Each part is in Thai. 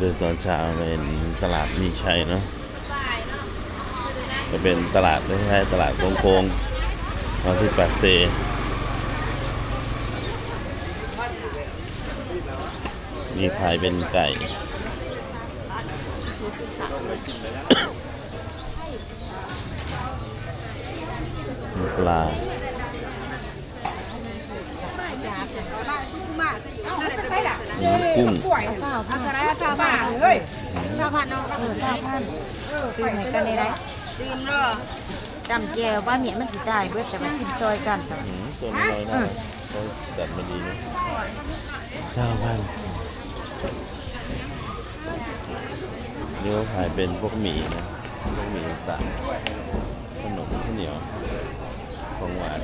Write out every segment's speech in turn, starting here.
เดินตอนเช้าเป็นตลาดมีชัยเนาะจะเป็นตลาดไม่ใช่ตลาดโค้งๆมาที่ปากเซมีขายเป็นไก่มีปลา มีกุ้งสาวพันอะไรสาวพันเฮ้ยสาวพันเนาะเออสาวพันตื่นให้กันได้ไรตื่นเด้อจำเจียวว่าเมียมันสิได้เบิดแต่มันกินซอยกันแต่อืมตัวไม่น้อยนะเขาจัดมาดีนะเศร้าพันนี่เขาขายเป็นพวกหมี่นะพวกหมี่ต่างๆขนมข้าวเหนียว ของหวาน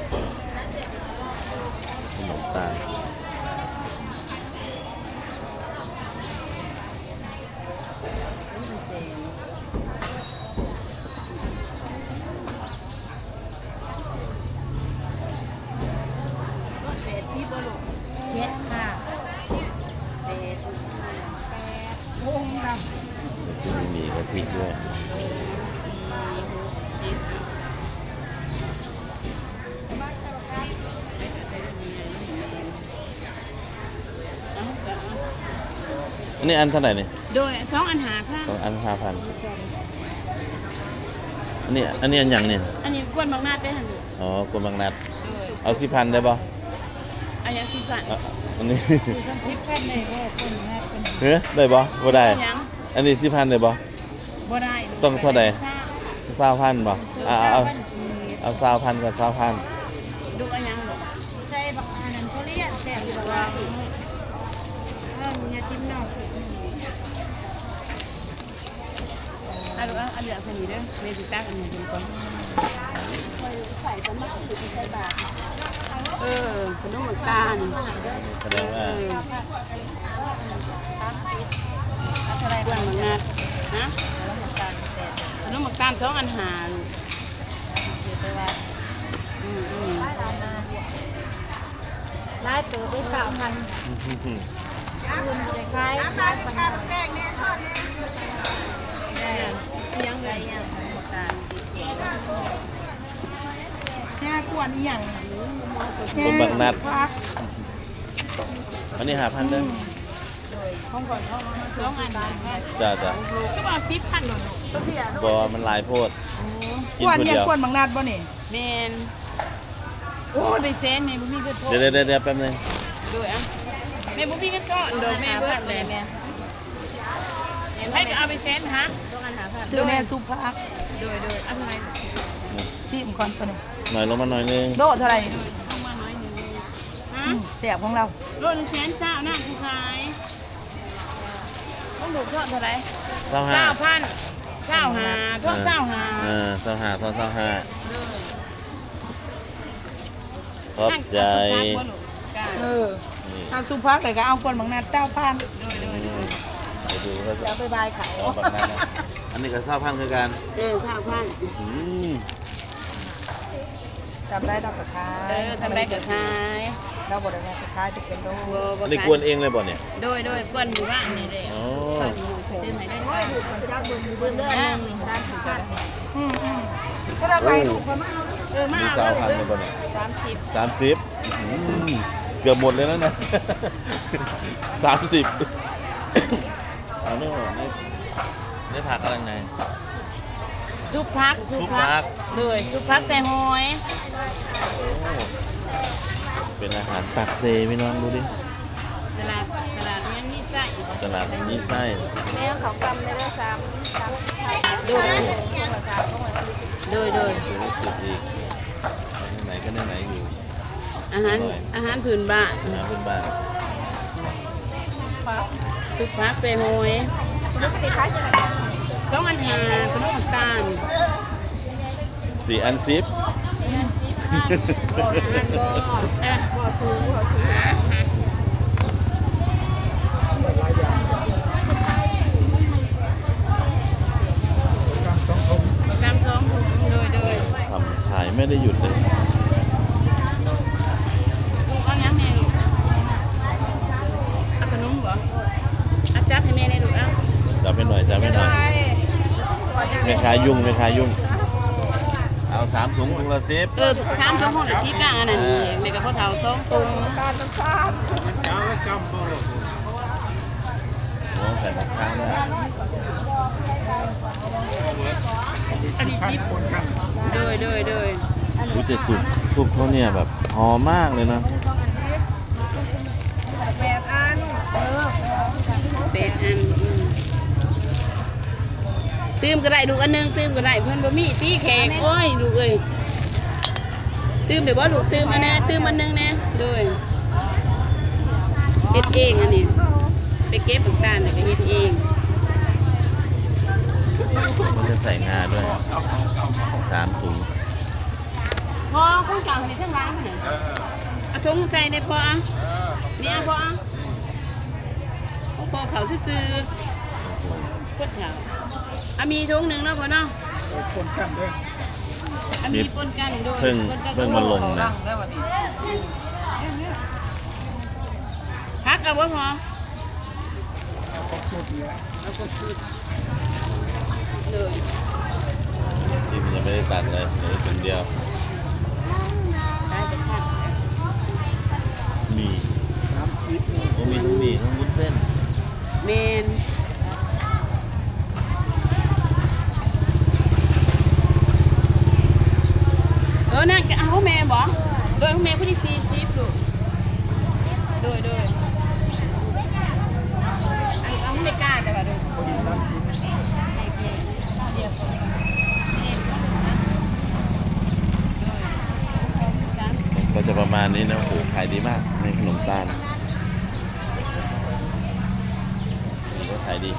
ขนมตาล เนี้ยค่ะ วงนะ แล้ว ก็มีกะทิด้วยอันนี้อันเท่าไหร่เนี่ยโดยสองอันหาค่ะสองอันห้าพันอันนี้อันนี้อันอย่างเนี่ยอันนี้กวนบางนาดได้หันดูอ๋อกลมบางนัดโดยเอาสิพันได้ปะอันยังสี่พันอะอันนี้พริกแค่ในแค่คนแม่เป็นเฮ้ยได้ปะบ่ได้อันยังอันนี้สิพันได้ปะ บ่ได้ต้องเท่าใดสาวพันปะอ่าเอาเอาสาวพันกับสาวพันดูอันยังลูกใส่บักอันนั้นเขาเรียกแซ่บอยู่ว่าเออมีจิ้มนอกอันลูกอันเหลือคนนี้เด้อเมจิตักอันนี้เป็นคนเออขนมหมักตาลแสดงเอว่าออะไรกวนบางนาดฮะ ขนมหมักตาลสองอันหาลูกอืมอืมไล่ตัวด้วยสาวพันคืนจะคล้ายคล้ายพันยังไงยังหมักตาลแค่กวนอีหยังกลมบางนัดพักอันนี้หาพันเด้อสองอันจ้าจ้าก็บอกสิบพันหน่อย บอมันหลายโพดกกินวนคนเนี่ยเดียว กวนบางนาดบ่นี่แมนโอ้ยไปเซนแม่บุมีเงินโทษเดี๋ยวเดี๋ยวเดี๋ยวแป๊บนึงดูอะแม่บุมีเงินก้อนโดยแม่เบิดเลยแม่ให้จะเอาไปเซนฮะซื้อแม่ซุปพักโดยโดยอะไรชิมก่อนตัวนี้หน่อยลงมาหน่อยนึงโดเท่าไหร่ต้องมาน้อยหนึ่งฮะอืมแซ่บของเราโลละแสนเจ้าหน้าผู้ขายต้องดูเท่าเท่าไหร่เท่าห้าเก้าพัน เก้าหาท่องเก้าหาเออเท่าห้าเท่าเท่าห้าขอบใจเออนี่ถ้าซุปพักเลยก็เอากวนบางนาดเจ้าพันไปดูเขาจะเดี๋ยวไปบายเขาเอาแบบนั้นนะอันนี้ก็เศร้าพันคือกันเออเก้าพันอืม จำได้เราก็ขายเออทำไรก็ขายเราบ่ได้แม่ไปขายจะเป็นโลโบบ่อันนี้ขายกวนเองเลยบ่เนี่ยโดยโดยกวนหมู่บ้านนี่เลยอ๋อซื้อไหนได้ก็เบิ่งเด้อนะร้านถูกกันอืมอืมก็เราไปลูกคนมาเอาเออมามีเอาเศร้าแล้วพันเด้เลยอบ่เนี่ยสามสิบสามสิบอืมเกือบหมดเลยแล้วนะสามสิบ เอาไม่หมดนี่นี่ผักอะไรไง ซุปพักซุปพักเลยซุปพักใส่หอยโอ้เป็นอาหารปักเซพี่น้องดูดิตลาดตลาดนี้มีไส้อยู่ตลาดนี้ไส้แม่เขากำได้ด้วยซ้ำซ้ำโดยโดยโดยดูรู้สึกอีกไหนๆก็ไหนๆอยู่อาหารอาหารพื้นบ้านอาหารพื้นบ้านซุปพักใส่หอยคล้ายๆจะ สองอันหาขนมตาลสี่อันซิปนี่อันสิบพันบ่อันบ่เอ๊ะบ่ถูกบ่ถูกกำสองถุงเลยเลยทำขายไม่ได้หยุดเลย ลูกเอายังแม่ลูกเอาขนมบ่เอา จับให้แม่ในลูกเอ้า จับไปหน่อยจับไปหน่อยแม่ค้ายุ่งแม่ค้ายุ่ง เอาสามถุงถุงละสิบเออถามเจ้าของได้ที่กลางอันนั้นนี่แม่กับพ่อเฒ่าสองตุงการน้ำตาลโอ้ใส่ผักค้างด้วยอันนี้จิ๊บโดยโดยโดยรู้สึกสุกซุปเขาเนี่ยแบบหอมมากเลยนะแปดอันเออเป็ดอันอืม ตื่มก็ได้ลูกอันหนึงตื่มก็ได้เพิ่นบ่มีตีแขกโอ้ยลูกเอ้ยตื่มเดี๋ยวบ่ลูกตื่มอันนะตื่มอันหนึงนะโดยเฮ็ดเองอันนี้ไปเก็บผักตาลแล้วก็เฮ็ดเองมันจะใส่งาด้วยสามถุงพอคุณสั่งให้ทั้งร้านน่ะเอาถุงใส่ในพออะนี่อะพออะเอาพอเขาซื่อๆพวดเขา อามีถุงหนึ่งเนาะพ่อเนาะคนกันด้วยอามีปนกันโดยเพิ่งปนกันเพิ่งมาลงนะได้วันนี้พักกับว่าพอสุดเลยเอากดสุดเลยที่มันยังไม่ได้ตัดเลยเหลือถุงเดียว ตายจะขาด หมีโอ้มีทั้งหมีทั้งวุ้นเส้น เมนเออน่าจะเอาแม่บอกโดยแม่ผู้ที่ซีจีบลูโดยโดยเอาเอาไม่กล้าแต่ว่าโดยพอดีสามสิบก็จะประมาณนี้นะโอ้โหขายดีมากในขนมตาลนี่ก็ขายดี